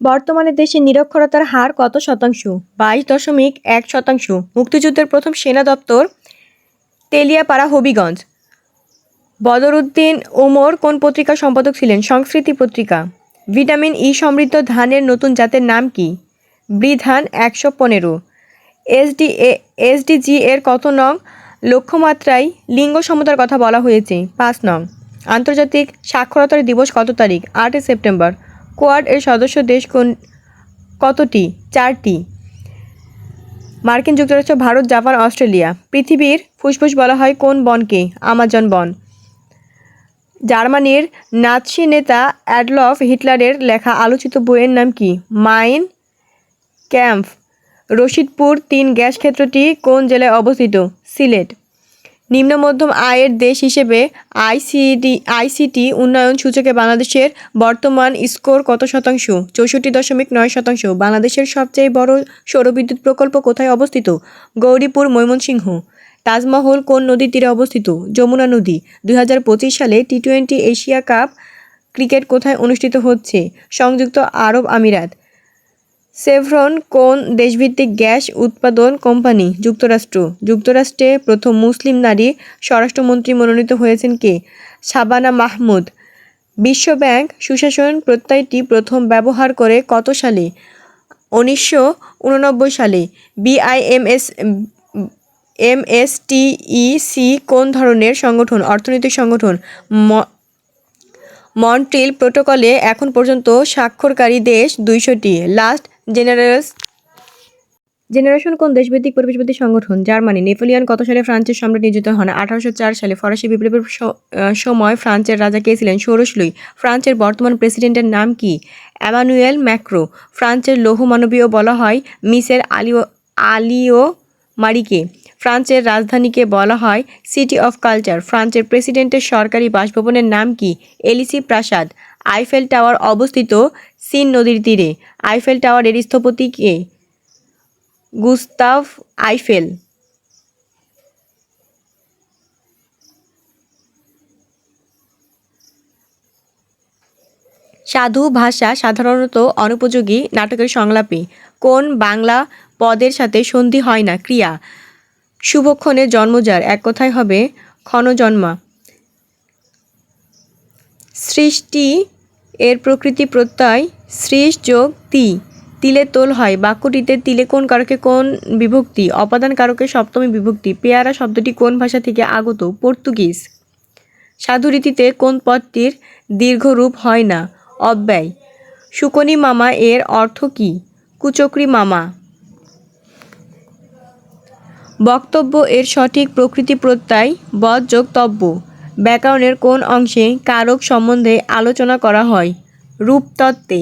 বর্তমানে দেশে নিরক্ষরতার হার কত শতাংশ? বাইশ দশমিক এক শতাংশ। মুক্তিযুদ্ধের প্রথম সেনা দপ্তর তেলিয়াপাড়া, হবিগঞ্জ। বদরুদ্দিন ওমর কোন পত্রিকার সম্পাদক ছিলেন? সংস্কৃতি পত্রিকা। ভিটামিন ই সমৃদ্ধ ধানের নতুন জাতের নাম কি? বৃধান একশো পনেরো। এসডি এসডিজি এর কত নং লক্ষ্যমাত্রায় লিঙ্গ সমতার কথা বলা হয়েছে? পাঁচ নং। আন্তর্জাতিক সাক্ষরতার দিবস কত তারিখ? আটই সেপ্টেম্বর। কোয়াড এর সদস্য দেশ কোন, কতটি? চারটি। মার্কিন যুক্তরাষ্ট্র, ভারত, জাপান, অস্ট্রেলিয়া। পৃথিবীর ফুসফুস বলা হয় কোন বনকে? আমাজন বন। জার্মানির নাৎসি নেতা অ্যাডলফ হিটলারের লেখা আলোচিত বইয়ের নাম কি? Mine camp. রশিদপুর তিন গ্যাস ক্ষেত্রটি কোন জেলায় অবস্থিত? সিলেট। নিম্ন মধ্যম আয়ের দেশ হিসেবে আইসিডি, আইসিটি উন্নয়ন সূচকে বাংলাদেশের বর্তমান স্কোর কত শতাংশ? চৌষট্টি দশমিক নয় শতাংশ। বাংলাদেশের সবচেয়ে বড় সৌরবিদ্যুৎ প্রকল্প কোথায় অবস্থিত? গৌরীপুর, ময়মনসিংহ। তাজমহল কোন নদীর তীরে অবস্থিত? যমুনা নদী। দু হাজার পঁচিশ সালে T twenty Asia cup cricket কোথায় অনুষ্ঠিত হচ্ছে? সংযুক্ত আরব আমিরাত। সেভরন কোন দেশভিত্তিক গ্যাস উৎপাদন কোম্পানি? যুক্তরাষ্ট্র। যুক্তরাষ্ট্রে প্রথম মুসলিম নারী স্বরাষ্ট্রমন্ত্রী মনোনীত হয়েছেন কে? শাবানা মাহমুদ। বিশ্বব্যাংক সুশাসন প্রত্যয়টি প্রথম ব্যবহার করে কত সালে? উনিশশো উননব্বই সালে। বিআইএমএস, এমএসটিইসি কোন ধরনের সংগঠন? অর্থনৈতিক সংগঠন। মন্ট্রিল প্রোটোকলে এখন পর্যন্ত স্বাক্ষরকারী দেশ দুইশোটি। লাস্ট জেনারেলস জেনারেশন কোন দেশভিত্তিক পরিবেশবাদী সংগঠন? জার্মানি, নেপোলিয়ন, কত সালে ফ্রান্সের সম্রাট নিযুক্ত হন? আঠারোশো চার সালে ফরাসি বিপ্লবের সময় ফ্রান্সের রাজা কে ছিলেন? ষোড়শ লুই। ফ্রান্সের বর্তমান প্রেসিডেন্টের নাম কি? Emmanuel Macron. ফ্রান্সের লৌহ মানবীয় বলা হয় মিসের আলিও আলিও মারিকে। ফ্রান্সের রাজধানীকে বলা হয় সিটি অফ কালচার। ফ্রান্সের প্রেসিডেন্টের সরকারি বাসভবনের নাম কি? এলিসি প্রাসাদ। আইফেল টাওয়ার অবস্থিত সিন নদীর তীরে। আইফেল টাওয়ারের স্থপতি কে? Gustave Eiffel. সাধু ভাষা সাধারণত অনুপযোগী নাটকের সংলাপে কোন বাংলা পদের সাথে সন্ধি হয় না? ক্রিয়া। শুভক্ষণে জন্মজার এক কথায় হবে ক্ষণজন্মা। সৃষ্টি এর প্রকৃতি প্রত্যয় সৃষ যোগ তি। তিলে তোল হয়। বাক্যটিতে তিলে কোন কারকে কোন বিভক্তি? অপাদান কারকে সপ্তমী বিভক্তি। পেয়ারা শব্দটি কোন ভাষা থেকে আগত? পর্তুগিজ। সাধুরীতিতে কোন পদটির দীর্ঘরূপ হয় না? অব্যয়। শুকনি মামা এর অর্থ কী? কুচক্রি মামা। বক্তব্য এর সঠিক প্রকৃতি প্রত্যয়, বদ যোগ তব্য। ব্যাকরণের কোন অংশে কারক সম্বন্ধে আলোচনা করা হয়? রূপতত্ত্বে